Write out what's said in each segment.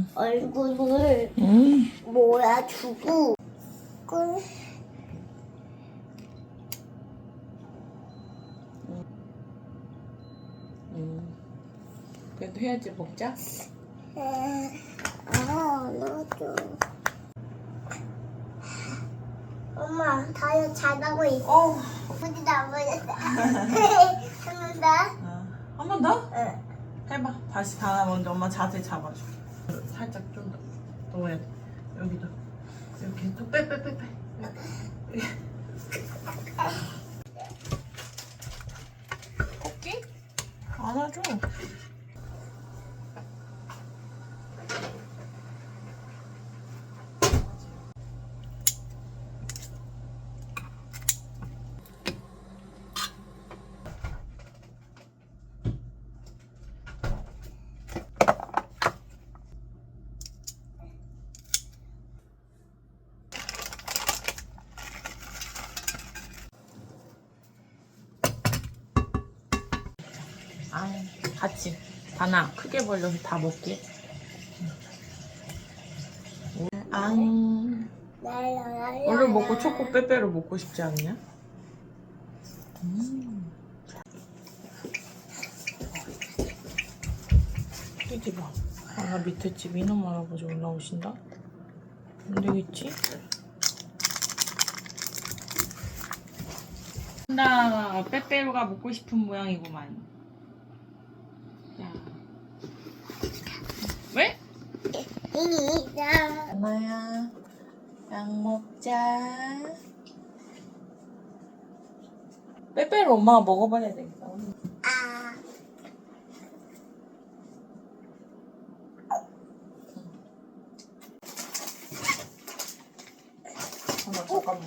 응. 얼굴을 음. 모아주고. 그 음. 그래도 해야지 먹자. 에, 아, 넣어줘. 엄마, 다이어 잘하고 있어. 어. 어디다 안 보였어. 한번다 한번 더? 응. 해봐. 다시 다 먼저 엄마 자세 잡아줘. 살짝 좀 더 넣어야 돼. 여기도. 이렇게 또 빼, 빼, 빼, 빼. 토끼? 안아줘. 아, 같이. 다나 크게 벌려서 다 먹게. 앙. 얼른 먹고 초코 빼빼로 먹고 싶지 않냐? 음. 이기 봐. 아 밑에 집 이놈 할아버지 올라오신다. 안 되겠지? 나 빼빼로가 먹고 싶은 모양이구만. 자. 왜? 이자. 하나야, 약 먹자. 빼빼로 엄마가 먹어봐야 되겠다. 아. 엄마 잠깐만.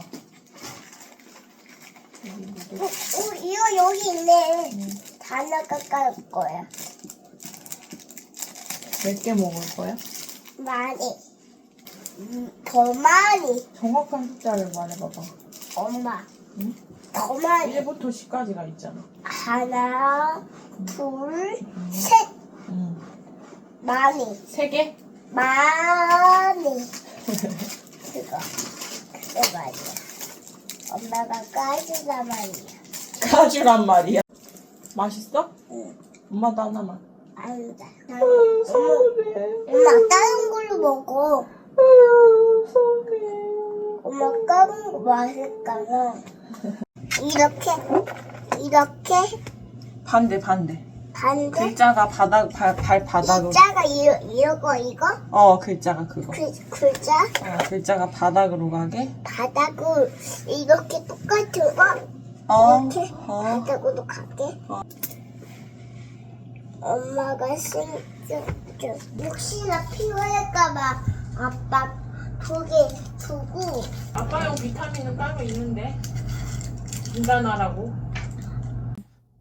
어, 어, 이거 여기 있네. 다 나가갈 거야. 몇 개 먹을 거야? 많이. 음, 더 많이. 정확한 숫자를 말해봐봐. 엄마. 응? 더 많이. 1부터 10까지가 있잖아. 하나, 둘, 셋. 응. 많이. 세 개? 많이. 그거. 그거 말이야. 엄마가 까주다 말이야. 가주란 말이야. 맛있어? 응. 엄마도 하나만. 서운해. 엄마 다른 걸로 먹어. 아, 서운해. 엄마 다른 거 맛있잖아. 이렇게, 이렇게, 반대, 반대. 반대. 글자가 바닥, 발, 발 바닥으로. 글자가 이러, 이러고 이거? 어, 글자가 그거. 글, 글자? 어, 글자가 바닥으로 가게. 바닥을 이렇게 똑같은 거? 어, 이렇게 어. 바닥으로 가게? 어. 엄마가 신경 혹시나 필요할까봐 아빠 두개 두고 아빠용 비타민은 따로 있는데. 인간하라고.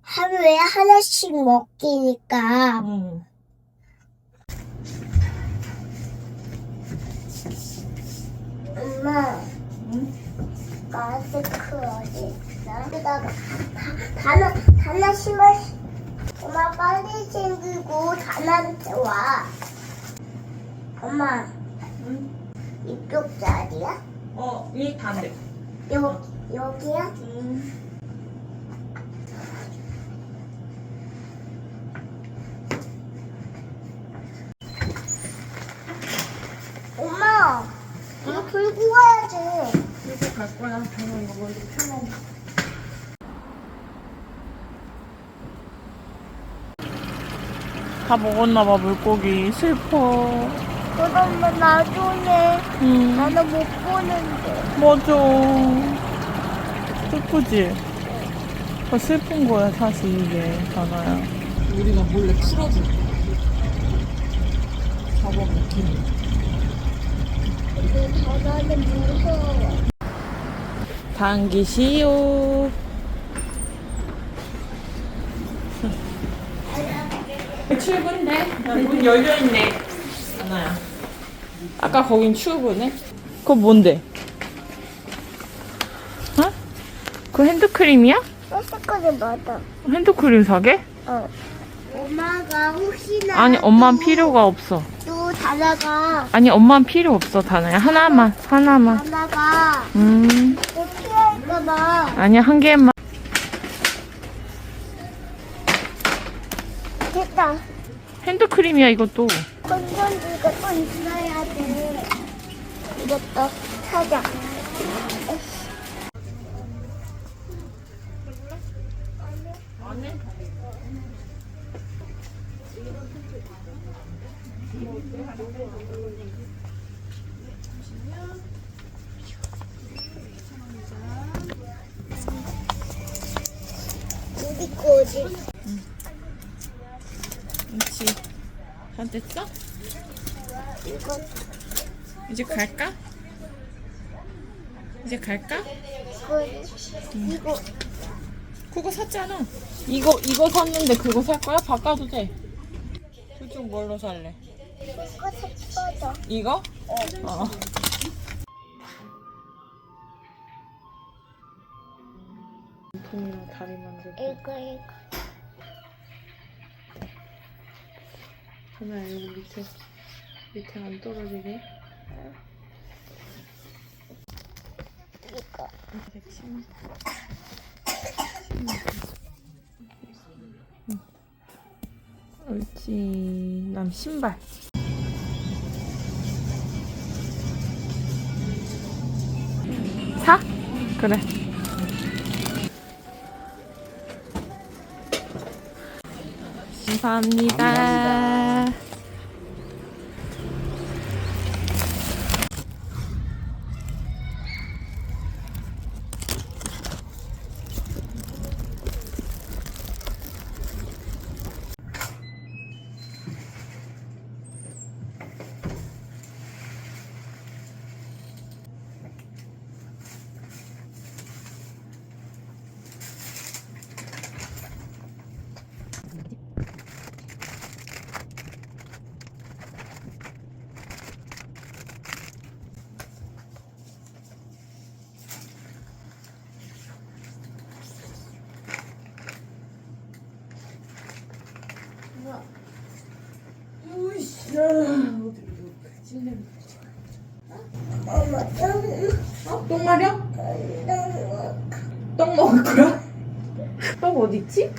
하루에 하나씩 먹기니까 응. 엄마 응? 마스크 어디 있어? 여기다가 다- 다나 다나 심을 엄마 빨리 챙기고 다나한테 와 엄마 응? 이쪽 자리야? 어, 이 반대. 여 여기야? 음. 엄마 이거 들고 와야지 이거 갈 거야. 저는 이거 먼저 펴놓고. 다 먹었나봐 물고기 슬퍼 그럼 엄마 나중에 응 나는 못 보는데. 맞아. 슬프지? 더 슬픈 거야 사실 이게. 다나야 우리가 몰래 풀어줄게 잡아먹기는 근데 다나는 무서워 당기시오. 출근데 문 열려있네 하나야 아까 거긴 출근해? 그거 뭔데? 어? 그거 핸드크림이야? 소스까지 맞아. 핸드크림 사게? 어. 엄마가 혹시나 아니, 엄마는 필요가 없어. 또 다나가 아니, 엄마는 필요 없어, 다나야. 하나만, 하나만. 다나가 음, 또 필요할까봐 아니야, 한 개만. 됐다. 핸드크림이야, 이것도. 건전 또 있어야 돼. 이것도 사자. 우리 거지. 그렇지. 다 됐어? 이거 이제 갈까? 이제 갈까? 이거 이거 그거 샀잖아. 이거 이거 샀는데 그거 살 거야? 바꿔도 돼. 둘중 뭘로 살래? 이거 샀어. 이거? 어. 통이랑 다리 만들고. 이거 이거. 하나 여기 밑에 밑에 안 떨어지게. 이거. 백신. 옳지. 남 신발. 사? 그래. 감사합니다. 엄마 어? 똥 마려? 똥. 떡 먹을 거야? 떡 어디 있지?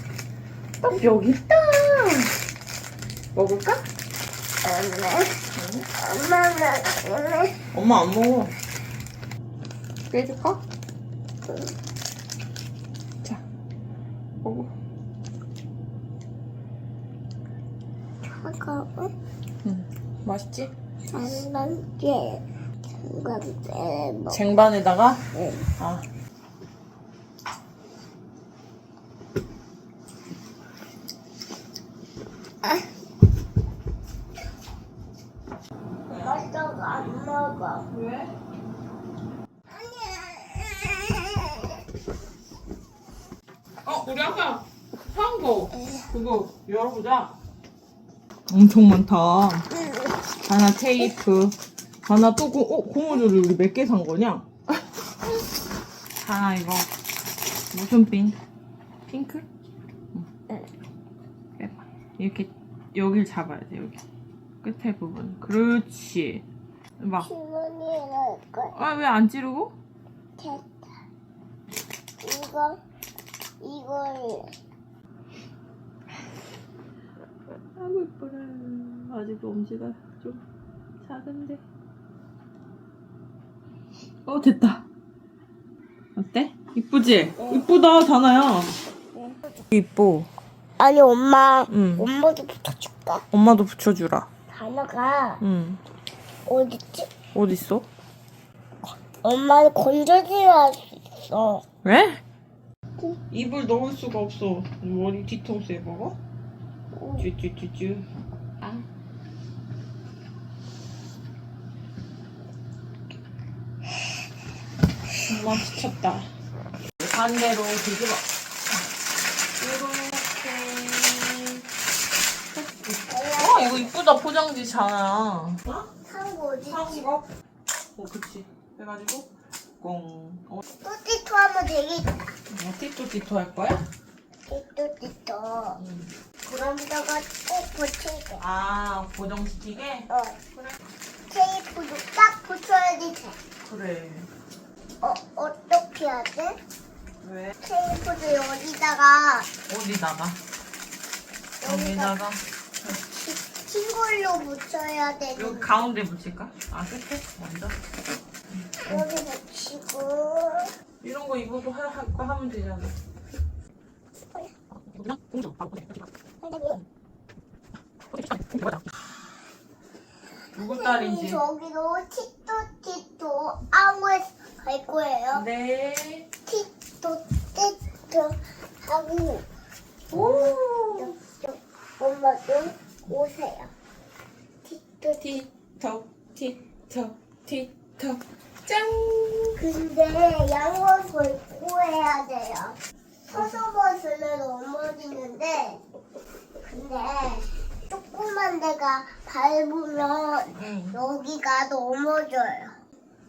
떡 여기 있다. 먹을까? 엄마. 엄마. 엄마 안 먹어. 빼줄까? 자, 먹어. 차가워. 응, 맛있지? 장난개. 뭐. 쟁반에다가? 응. 아. 떡안 먹어. 왜? 어, 우리 아까 사온 거 그거 열어보자. 엄청 많다. 하나 테이프, 하나 또 고, 어, 고무줄을 우리 몇 개 산 거냐? 하나 이거 무슨 핀? 핑크? 응. 빼봐. 이렇게 여길 잡아야 돼 여기 끝에 부분. 그렇지. 막. 주머니에 넣을 거야. 아왜 안 찌르고? 됐다. 이거, 이걸. 아이고 이뻐라. 아직도 엄지가 좀 작은데. 어 됐다. 어때? 이쁘지? 이쁘다 다나야. 이뻐. 아니, 엄마. 응. 엄마도 붙여줄까? 엄마도 붙여주라. 단어가 응. 어딨지? 어디 있어? 엄마는 건져지라 했어. 왜? 입을 넣을 수가 없어. 머리 뒤통수에 먹어? 쭈쭈쭈쭈. 엄마 지쳤다. 반대로 뒤집어. 이렇게. 어, 이거 이쁘다 포장지 잖아. 어? 산 거지? 사온 거? 어, 그치. 해가지고 꽁. 어, 뚜띠토 하면 되겠다. 어, 띠또띠또 할 거야? 띠뚜띠토. 그럼다가 꼭 붙이게. 아 고정시키게? 어. 테이프도 딱 붙여야지 돼. 그래. 어, 어떻게 해야 돼? 왜? 테이프도 여기다가 어디다가? 여기다가 친걸로 붙여야 여기 되는 가운데 붙일까? 아 끝에 먼저. 여기 붙이고 이런 거 이거도 하, 할거 하면 되잖아. 누구 딸인지. 저기로 티토 티토 아무에 갈 거예요. 네. 티토티토 하고 오. 엄마도 오세요. 티토 티톡 티톡 티톡 짠. 근데 양원 걸고 해야 돼요. 서서 벗으면 넘어지는데 근데 조그만 데가 밟으면 응. 여기가 넘어져요.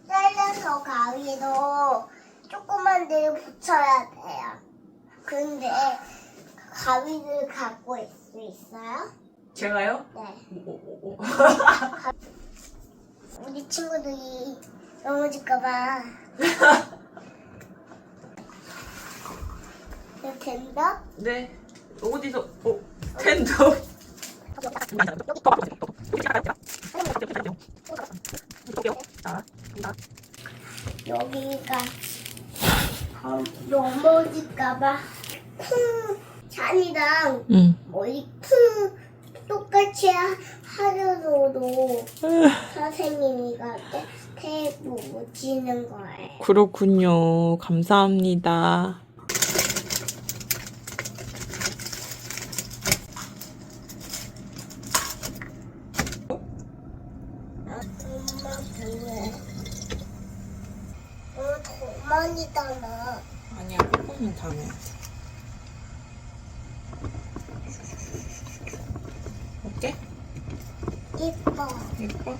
잘라서 가위로 조그만 데를 붙여야 돼요. 근데 가위를 갖고 있을 수 있어요? 제가요? 네. 오 오 오. 우리 친구들이 넘어질까봐. 이거 된다? 네. 어디서? 오. 텐더. 여기 가 넘어질까봐 쿵 잔이랑 응. 머리 쿵 똑같이 하- 하려고도 선생님이가 테- 테이프 묻히는 거예요. 그렇군요. 감사합니다. 아, 엄마 뭐해? 어, 더 많이 담아. 아니야, 조금만 담아야 돼. 어때? 예뻐. 예뻐?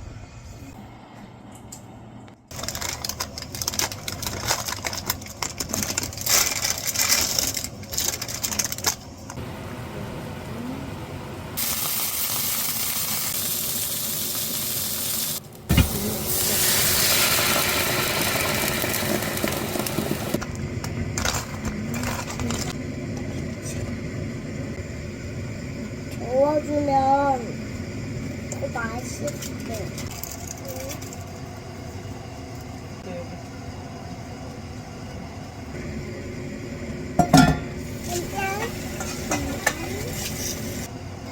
저어주면 더 맛있게.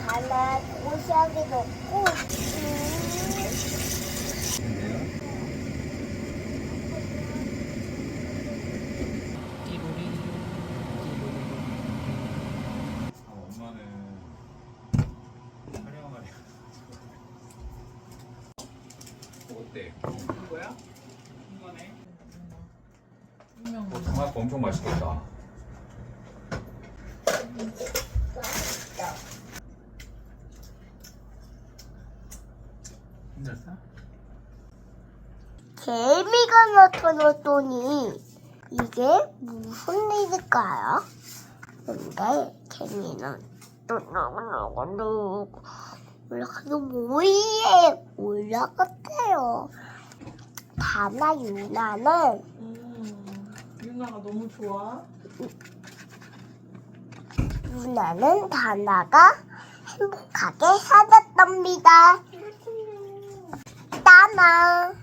하나 도시락에 넣고 아, 엄마는 촬영을 어때? 이거야? 이거네. 어, 장아찌 엄청 맛있겠다. 힘들었어? 개미가 나타났더니 이게 무슨 일일까요? 근데 개미는 뚝뚝뚝뚝 올라가서 뭐에 올라갔대요. 다나 유나는 음, 유나가 너무 좋아. 유나는 다나가 행복하게 살았답니다. 따나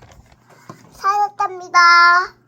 살았답니다.